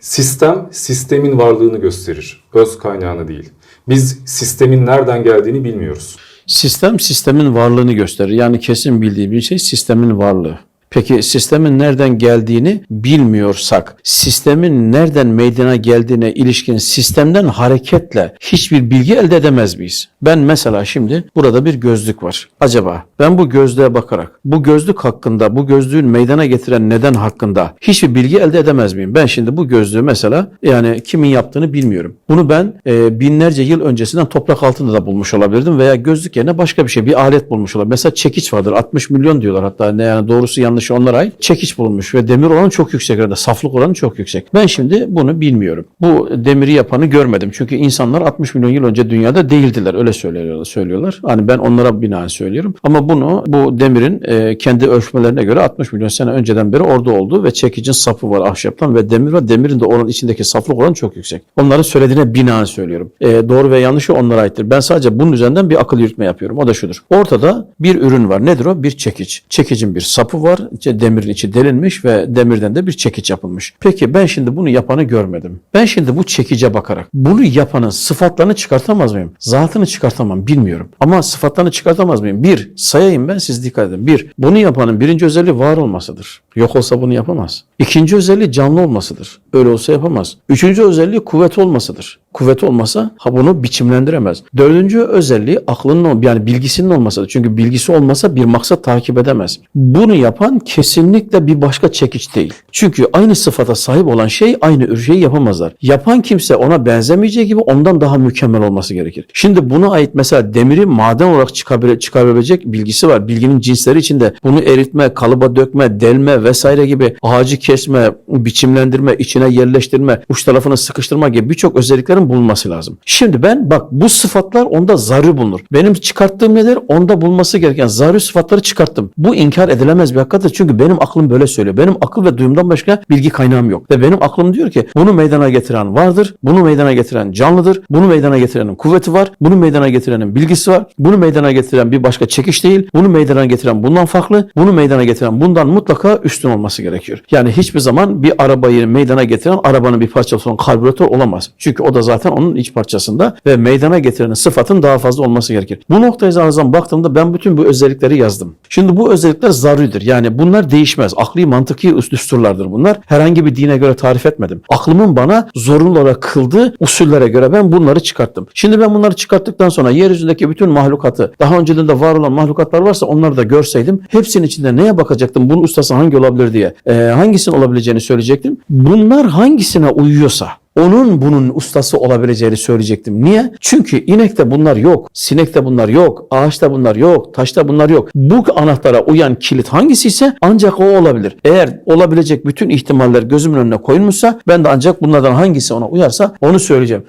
Sistem, sistemin varlığını gösterir. Öz kaynağını değil. Biz sistemin nereden geldiğini bilmiyoruz. Sistem sistemin varlığını gösterir. Yani kesin bildiği bir şey sistemin varlığı. Peki sistemin nereden geldiğini bilmiyorsak, sistemin nereden meydana geldiğine ilişkin sistemden hareketle hiçbir bilgi elde edemez miyiz? Ben mesela şimdi burada bir gözlük var. Acaba ben bu gözlüğe bakarak bu gözlük hakkında, bu gözlüğün meydana getiren neden hakkında hiçbir bilgi elde edemez miyim? Ben şimdi bu gözlüğü mesela yani kimin yaptığını bilmiyorum. Bunu ben e, binlerce yıl öncesinden toprak altında da bulmuş olabilirdim veya gözlük yerine başka bir şey, bir alet bulmuş olabilir. Mesela çekiç vardır. 60 milyon diyorlar hatta ne yani doğrusu yanlışı onlara ait. Çekiç bulunmuş ve demir oranı çok yüksek arada. Saflık oranı çok yüksek. Ben şimdi bunu bilmiyorum. Bu demiri yapanı görmedim. Çünkü insanlar 60 milyon yıl önce dünyada değildiler. Öyle söylüyorlar. söylüyorlar. Hani ben onlara binaen söylüyorum. Ama bunu bu demirin e, kendi ölçmelerine göre 60 milyon sene önceden beri orada olduğu ve çekicin sapı var ahşaptan ve demir var. Demirin de oranın içindeki saflık oranı çok yüksek. Onların söylediğine binaen söylüyorum. E, doğru ve yanlışı onlara aittir. Ben sadece bunun üzerinden bir akıl yürütme yapıyorum. O da şudur. Ortada bir ürün var. Nedir o? Bir çekiç. Çekicin bir sapı var. İşte demirin içi delinmiş ve demirden de bir çekiç yapılmış. Peki ben şimdi bunu yapanı görmedim. Ben şimdi bu çekice bakarak bunu yapanın sıfatlarını çıkartamaz mıyım? Zatını çıkartamam bilmiyorum. Ama sıfatlarını çıkartamaz mıyım? Bir, sayayım ben siz dikkat edin. Bir, bunu yapanın birinci özelliği var olmasıdır. Yok olsa bunu yapamaz. İkinci özelliği canlı olmasıdır. Öyle olsa yapamaz. Üçüncü özelliği kuvvet olmasıdır. Kuvvet olmasa ha bunu biçimlendiremez. Dördüncü özelliği aklının yani bilgisinin olmasıdır. Çünkü bilgisi olmasa bir maksat takip edemez. Bunu yapan kesinlikle bir başka çekiç değil. Çünkü aynı sıfata sahip olan şey aynı şeyi yapamazlar. Yapan kimse ona benzemeyeceği gibi ondan daha mükemmel olması gerekir. Şimdi buna ait mesela demiri maden olarak çıkarabilecek bilgisi var. Bilginin cinsleri içinde bunu eritme, kalıba dökme, delme vesaire gibi ağacı kesme, biçimlendirme, içine yerleştirme, uç tarafını sıkıştırma gibi birçok özelliklerin bulunması lazım. Şimdi ben bak bu sıfatlar onda zarı bulunur. Benim çıkarttığım nedir? Onda bulması gereken zarı sıfatları çıkarttım. Bu inkar edilemez bir hakikattir. Çünkü benim aklım böyle söylüyor. Benim akıl ve duyumdan başka bilgi kaynağım yok. Ve benim aklım diyor ki bunu meydana getiren vardır. Bunu meydana getiren canlıdır. Bunu meydana getirenin kuvveti var. Bunu meydana getirenin bilgisi var. Bunu meydana getiren bir başka çekiş değil. Bunu meydana getiren bundan farklı. Bunu meydana getiren bundan mutlaka üstün olması gerekiyor. Yani hiçbir zaman bir arabayı meydana getiren arabanın bir parçası olan karbüratör olamaz. Çünkü o da zaten onun iç parçasında ve meydana getirenin sıfatın daha fazla olması gerekir. Bu noktaya zaman baktığımda ben bütün bu özellikleri yazdım. Şimdi bu özellikler zaruridir. Yani bunlar değişmez. Akli mantıki düsturlardır bunlar. Herhangi bir dine göre tarif etmedim. Aklımın bana zorunlu olarak kıldığı usullere göre ben bunları çıkarttım. Şimdi ben bunları çıkarttıktan sonra yeryüzündeki bütün mahlukatı daha önceden de var olan mahlukatlar varsa onları da görseydim hepsinin içinde neye bakacaktım? Bunun ustası hangi olabilir diye. Ee, hangisinin olabileceğini söyleyecektim. Bunlar hangisine uyuyorsa onun bunun ustası olabileceğini söyleyecektim. Niye? Çünkü inekte bunlar yok, sinekte bunlar yok, ağaçta bunlar yok, taşta bunlar yok. Bu anahtara uyan kilit hangisi ise ancak o olabilir. Eğer olabilecek bütün ihtimaller gözümün önüne koyulmuşsa ben de ancak bunlardan hangisi ona uyarsa onu söyleyeceğim.